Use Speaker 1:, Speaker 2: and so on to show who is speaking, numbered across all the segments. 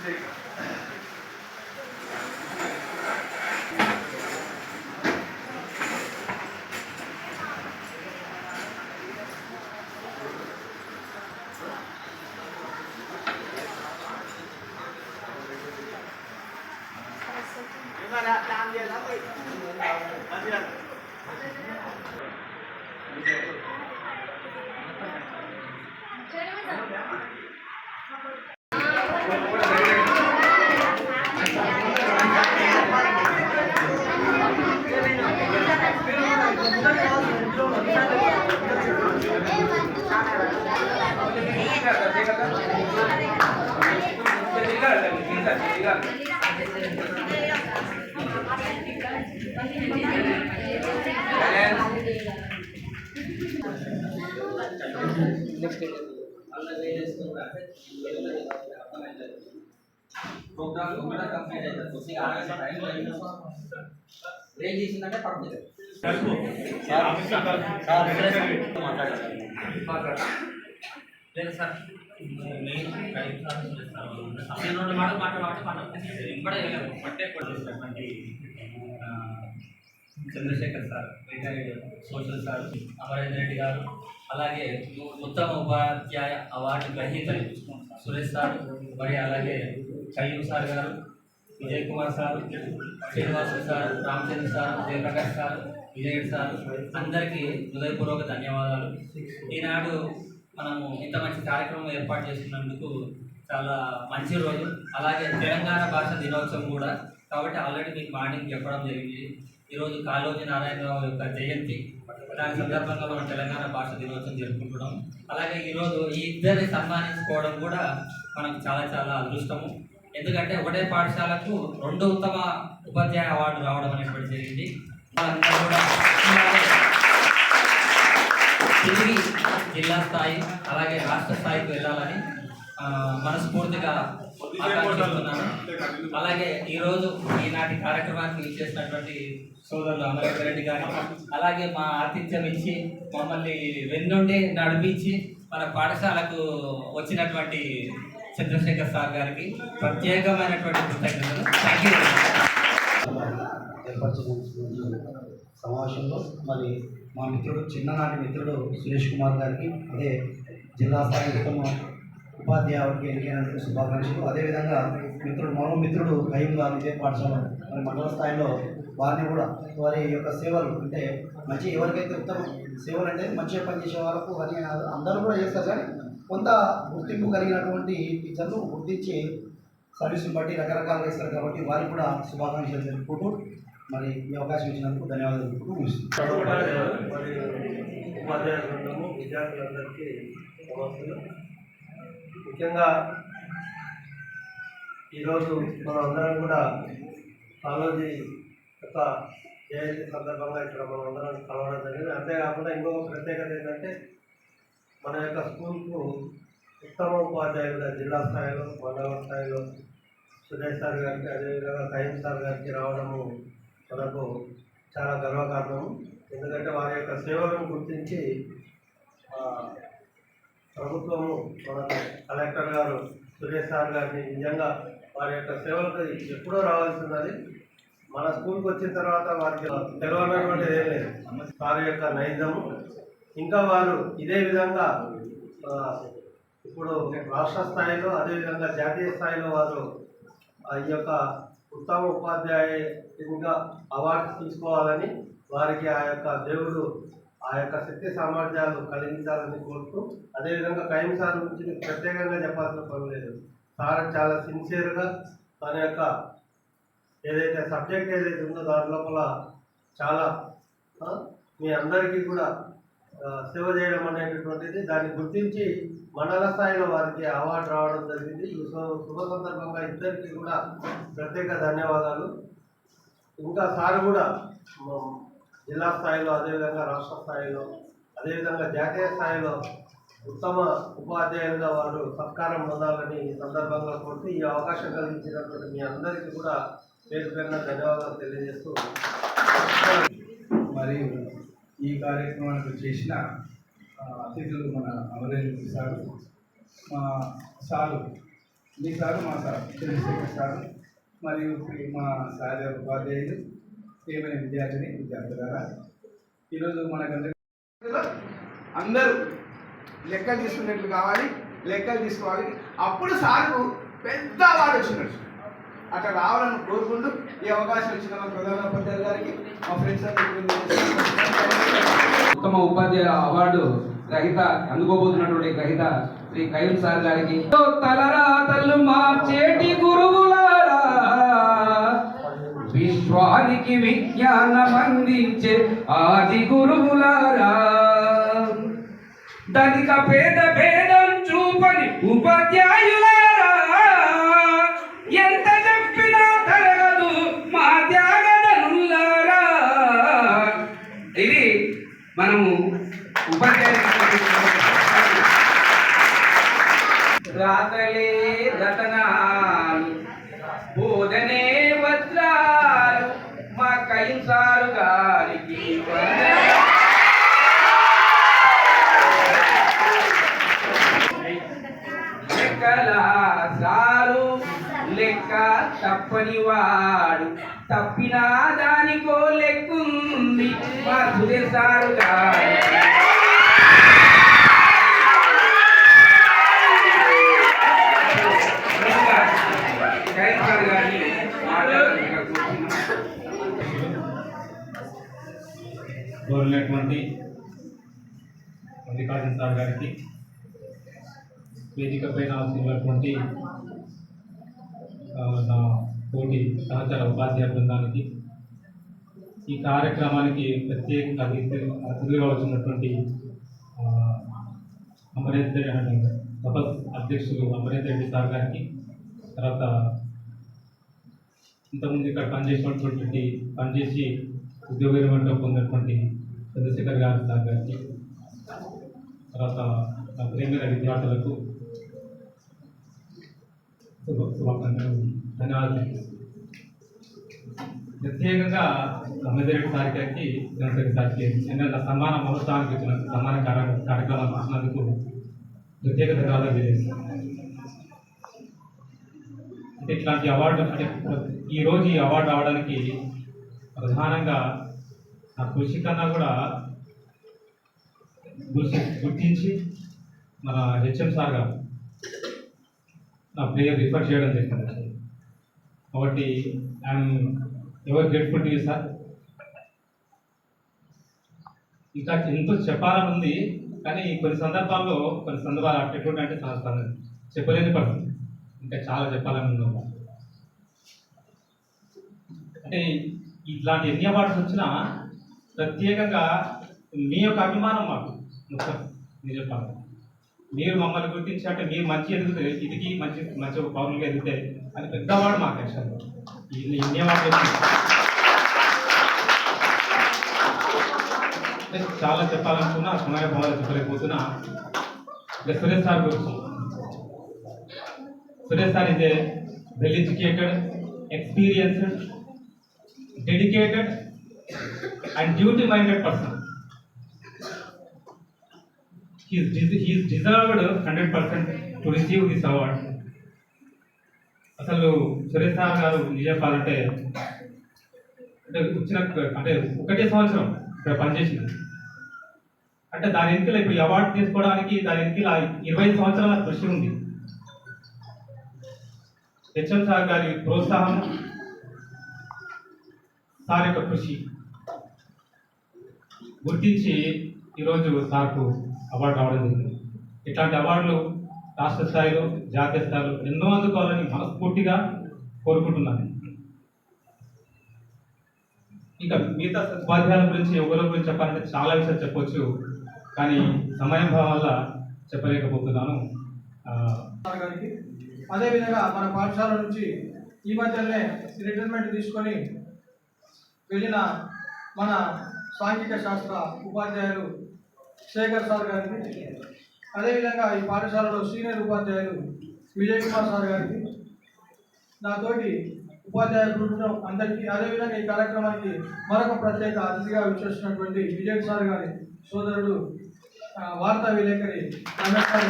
Speaker 1: Thank you. Programme కూడా complete అవుతుంది కొద్దిగా ఆగండి టైం ఏం చేసిందంటే పడుతుంది లేదు సార్ నేను రెండు మాటలు మాట్లాడమంటే మనం కూడా పట్టే
Speaker 2: చేసినటువంటి ఆ, Chandrashekar sir retired social sir Amarendra Reddy గారు అలాగే ఉత్తమ ఉపాధ్యాయ అవార్డు గ్రహీతలు సురేష్ సార్ మరి అలాగే కయ్యూమ్ సార్ గారు Vijay Kumar sir Srinivasu sir Ramachandra sir Jayaprakash sir Vijay sir అందరికీ హృదయపూర్వక ధన్యవాదాలు. ఈనాడు మనము ఇంత మంచి కార్యక్రమం ఏర్పాటు చేసినందుకు చాలా మంచి రోజు. అలాగే తెలంగాణ భాష దినోత్సవం కూడా. కాబట్టి ఆల్రెడీ మీకు మార్నింగ్ చెప్పడం జరిగింది. ఈరోజు కాళోజీ నారాయణరావు యొక్క జయంతి. దాని సందర్భంగా మనం తెలంగాణ భాష దినోత్సవం జరుపుకుంటున్నాం. అలాగే ఈరోజు ఈ ఇద్దరిని సన్మానించుకోవడం కూడా మనకు చాలా చాలా అదృష్టము. ఎందుకంటే ఒకటే పాఠశాలకు రెండు ఉత్తమ ఉపాధ్యాయ అవార్డు రావడం అనేటువంటి జరిగింది. కూడా తిరిగి జిల్లా స్థాయి అలాగే రాష్ట్ర స్థాయికి వెళ్ళాలని మనస్ఫూర్తిగా అలాగే ఈరోజు ఈనాటి కార్యక్రమానికి ఇచ్చేసినటువంటి సోదరులు అమరేంద్ర రెడ్డి గారు అలాగే మా ఆతిథ్యం ఇచ్చి మమ్మల్ని వెన్నుండి నడిపించి మన పాఠశాలకు వచ్చినటువంటి చంద్రశేఖర్ సార్ గారికి ప్రత్యేకమైనటువంటి కృతజ్ఞతలు. థ్యాంక్ యూ
Speaker 3: సమావేశంలో మరి మా మిత్రుడు చిన్ననాటి మిత్రుడు సురేష్ కుమార్ గారికి అదే జిల్లా స్థాయి ఉత్తమ ఉపాధ్యాయుడికి ఎన్నికైనందుకు శుభాకాంక్షలు. అదేవిధంగా మిత్రుడు మరో మిత్రుడు కయ్యం గారు ఇదే పాఠశాల మరి మండల స్థాయిలో వారిని కూడా వారి యొక్క సేవలు అంటే మంచి ఎవరికైతే ఉత్తమ సేవలు అంటే మంచిగా పనిచేసే వాళ్ళకు అని అందరూ కూడా చేస్తారు. కానీ కొంత గుర్తింపు కలిగినటువంటి టీచర్లు గుర్తించి సర్వీస్ని బట్టి రకరకాలుగా ఇస్తారు కాబట్టి వారికి కూడా శుభాకాంక్షలు తెలుపుకుంటూ మరి ఈ అవకాశం ఇచ్చినందుకు ధన్యవాదాలు తెలుపుకుంటూ ముగిస్తున్నాను.
Speaker 4: విద్యార్థులందరికీ నమస్కారం. ముఖ్యంగా ఈరోజు మనం అందరం కూడా కాలోజీ యొక్క జయంతి సందర్భంగా ఇక్కడ మనం అందరం కలవడం జరిగింది. అంతేకాకుండా ఇంకొక ప్రత్యేకత ఏంటంటే మన యొక్క స్కూల్కు ఉత్తమ ఉపాధ్యాయులుగా జిల్లా స్థాయిలో మండల స్థాయిలో సురేష్ సార్ గారికి అదేవిధంగా సైన్స్ సార్ గారికి రావడము మనకు చాలా గర్వకారణము ఎందుకంటే వారి యొక్క సేవలను గుర్తించి ప్రభుత్వము మనకు కలెక్టర్ గారు సురేష్ సార్ గారిని నిజంగా వారి యొక్క సేవలకు ఎప్పుడో రావాల్సినది మన స్కూల్కి వచ్చిన తర్వాత వారికి తెలవనటువంటిది ఏం లేదు. వారి యొక్క నైజము. ఇంకా వారు ఇదే విధంగా ఇప్పుడు రాష్ట్ర స్థాయిలో అదేవిధంగా జాతీయ స్థాయిలో వారు ఆ ఈ యొక్క ఉత్తమ ఉపాధ్యాయునిగా అవార్డు తీసుకోవాలని వారికి ఆ యొక్క దేవుడు ఆ యొక్క శక్తి సామర్థ్యాలు కలిగించాలని కోరుతూ అదేవిధంగా కైమ్ సార్ గురించి మీకు ప్రత్యేకంగా చెప్పాల్సిన పని లేదు. సార్ చాలా సిన్సియర్గా తన యొక్క ఏదైతే సబ్జెక్ట్ ఏదైతే ఉందో దాని లోపల చాలా మీ అందరికీ కూడా సేవ చేయడం అనేటటువంటిది దాన్ని గుర్తించి మండల స్థాయిలో వారికి అవార్డు రావడం జరిగింది. ఈ శుభ సందర్భంగా ఇద్దరికి కూడా ప్రత్యేక ధన్యవాదాలు. ఇంకా సార్ కూడా జిల్లా స్థాయిలో అదేవిధంగా రాష్ట్ర స్థాయిలో అదేవిధంగా జాతీయ స్థాయిలో ఉత్తమ ఉపాధ్యాయులుగా వారు సత్కారం పొందాలని ఈ సందర్భంగా కోరుతూ ఈ అవకాశం కలిగించినటువంటి మీ అందరికీ కూడా పేరు పేరున ధన్యవాదాలు తెలియజేస్తూ
Speaker 5: మరియు ఈ కార్యక్రమానికి చేసిన అతిథులు మన అమరేంద్ర సారు మా సారు మీ సారు మా సార్ చంద్రశేఖర్ సార్ మరియు మా సార్ ఉపాధ్యాయులు ప్రియమైన విద్యార్థిని విద్యార్థులారా ఈరోజు మనకందరికీ
Speaker 6: అందరూ లెక్కలు తీసుకున్నట్లు కావాలి లెక్కలు తీసుకోవాలి. అప్పుడు సార్కు పెద్ద అవార్డు వచ్చినట్టు. అట్లా రావాలని కోరుకుంటూ ఈ అవకాశం ఇచ్చిన మా ప్రధానోపాధ్యాయులు గారికి మా ఫ్రెండ్స్
Speaker 1: ఉత్తమ ఉపాధ్యాయ అవార్డు గ్రహీత అందుకోబోతున్నటువంటి గ్రహీత శ్రీ కైల్ సార్ గారికి. తలరాతలు మార్చేటి గురువులారా విశ్వానికి విజ్ఞానం అందించే ఆది గురువులారా. ధనిక పేద భేదం చూపని ఉపాధ్యాయులారా ఎంత చెప్పినా తరగదు మా త్యాగదనులారా ఇది మనము ఉపాధ్యాయులు రాతలే రతనాలు బోధనే వజ్రాలు మా కైంసారు గారికి వందనాలు. లెక్కల సారు లెక్క తప్పని వాడు తప్పినా దానికో లెక్కుంది మా సురేష్ సారు
Speaker 7: కోరినటువంటి మల్లికార్జున సార్ గారికి వేదిక పైన వచ్చినటువంటి నా తోటి సహచర ఉపాధ్యాయ బృందానికి ఈ కార్యక్రమానికి ప్రత్యేకంగా అతిథి అతిథిగా వచ్చినటువంటి ఆ, అమరేంద్ర రెడ్డి అధ్యక్షులు అమరేంద్ర రెడ్డి సార్ గారికి తర్వాత ఇంతకుముందు ఇక్కడ పనిచేసినటువంటి పనిచేసి ఉద్యోగ విరమణ పొందినటువంటి చంద్రశేఖర్ గారి సార్ గారికి తర్వాత ప్రేమ విద్యార్థులకు శుభ శుభాకాంక్షలు. ధన్యవాదాలు. ప్రత్యేకంగా అమ్మదేవి సార్ గారికి చంద్రశేఖర్ సార్కి సమాన మహోత్సవానికి వచ్చిన సమాన కార్యక్రమాలు ఇచ్చినందుకు ప్రత్యేక ధన్యవాదాలు తెలియజేస్తాను అంటే ఇట్లాంటి అవార్డు అంటే ఈ రోజు ఈ అవార్డు రావడానికి ప్రధానంగా నా కృషి కన్నా కూడా గుర్తి గుర్తించి మన హెచ్ఎం సార్ గారు నా ప్లేయర్ రిఫర్ చేయడం జరిగింది. కాబట్టి ఐఎమ్ ఎవరు గ్రేట్ఫుల్ టు సార్? ఇంకా ఎంతో చెప్పాలని ఉంది కానీ కొన్ని సందర్భాల్లో కొన్ని సందర్భాలు అట్టేటువంటి అంటే చాలా సందర్భం చెప్పలేని పడుతుంది ఇంకా చాలా చెప్పాలని అంటే ఇట్లాంటి ఎన్ని అవార్డ్స్ వచ్చినా ప్రత్యేకంగా మీ యొక్క అభిమానం మాకు ముఖ్యం మీరు చెప్పాలి. మీరు మమ్మల్ని గుర్తించి అంటే మీరు మంచి ఎదిగితే ఇదికి మంచి మంచి పౌరులుగా ఎదిగితే అని పెద్దవాడు మా మాకు ఇన్నే ఇన్ని చాలా చెప్పాలనుకున్నా సునాయ భావాలు చెప్పలేకపోతున్నా. ఇక సురేష్ సార్ గురించి. సురేష్ సార్ ఇదే well educated experienced dedicated and duty minded person. He is, des- he is deserved 100% to receive this award. అసలు సురేష్ సార్ గారు చెప్పాలంటే అంటే వచ్చిన అంటే ఒకటే సంవత్సరం ఇక్కడ పనిచేసింది. అంటే దాని వెనుకల ఇప్పుడు అవార్డు తీసుకోవడానికి దాని వెనుకల ఇరవై ఐదు సంవత్సరాల కృషి ఉంది. హెచ్ఎం సార్ గారి ప్రోత్సాహం సార్ యొక్క కృషి గుర్తించి ఈరోజు సార్కు అవార్డు రావడం జరిగింది. ఇట్లాంటి అవార్డులు రాష్ట్ర స్థాయిలో జాతీయ స్థాయిలో ఎన్నో అందుకోవాలని మనస్ఫూర్తిగా కోరుకుంటున్నాను. ఇంకా మిగతా ఉపాధ్యాయుల గురించి ఎవరి గురించి చెప్పాలంటే చాలా విషయాలు చెప్పొచ్చు కానీ సమయం వల్ల చెప్పలేకపోతున్నాను.
Speaker 4: గారికి అదేవిధంగా మన పాఠశాల నుంచి ఈ మధ్యనే రిటైర్మెంట్ తీసుకొని వెళ్ళిన మన సాంఘిక శాస్త్ర ఉపాధ్యాయులు శేఖర్ సార్ గారికి అదేవిధంగా ఈ పాఠశాలలో సీనియర్ ఉపాధ్యాయులు విజయ్ కుమార్ సార్ గారికి నాతోటి ఉపాధ్యాయ బృందం అందరికీ అదేవిధంగా ఈ కార్యక్రమానికి మరొక ప్రత్యేక అతిథిగా విచ్చేసినటువంటి విజయ్ సార్ గారి సోదరుడు వార్తా విలేకరి రమేష్ సార్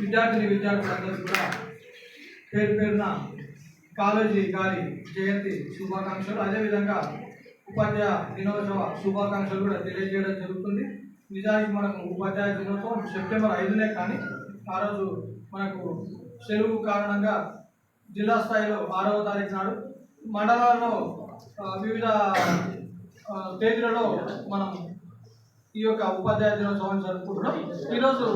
Speaker 8: విద్యార్థిని విద్యార్థులందరూ కూడా పేరు పేరున కాలేజీ గారి జయంతి శుభాకాంక్షలు. అదేవిధంగా ఉపాధ్యాయ దినోత్సవ శుభాకాంక్షలు కూడా తెలియజేయడం జరుగుతుంది. నిజానికి మనకు ఉపాధ్యాయ దినోత్సవం సెప్టెంబర్ ఐదునే కానీ ఆ రోజు మనకు సెలవు కారణంగా జిల్లా స్థాయిలో ఆరవ తారీఖు నాడు మండలాల్లో వివిధ తేదీలలో మనం ఈ యొక్క ఉపాధ్యాయ దినోత్సవాన్ని జరుపుకుంటున్నాం. ఈరోజు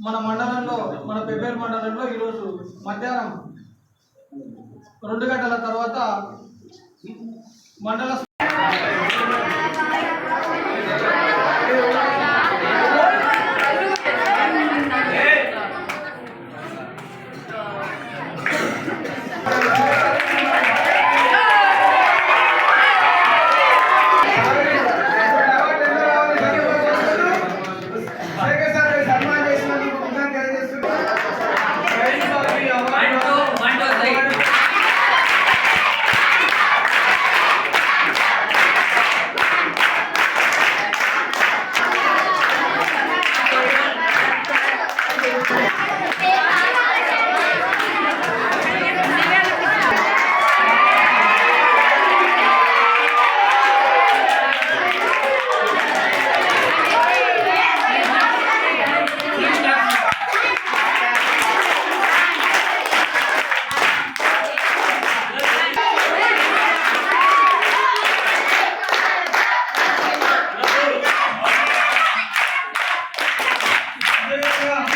Speaker 8: మన మండలంలో మన పెబ్బేరు మండలంలో ఈరోజు మధ్యాహ్నం రెండు గంటల తర్వాత మండల
Speaker 6: ఆ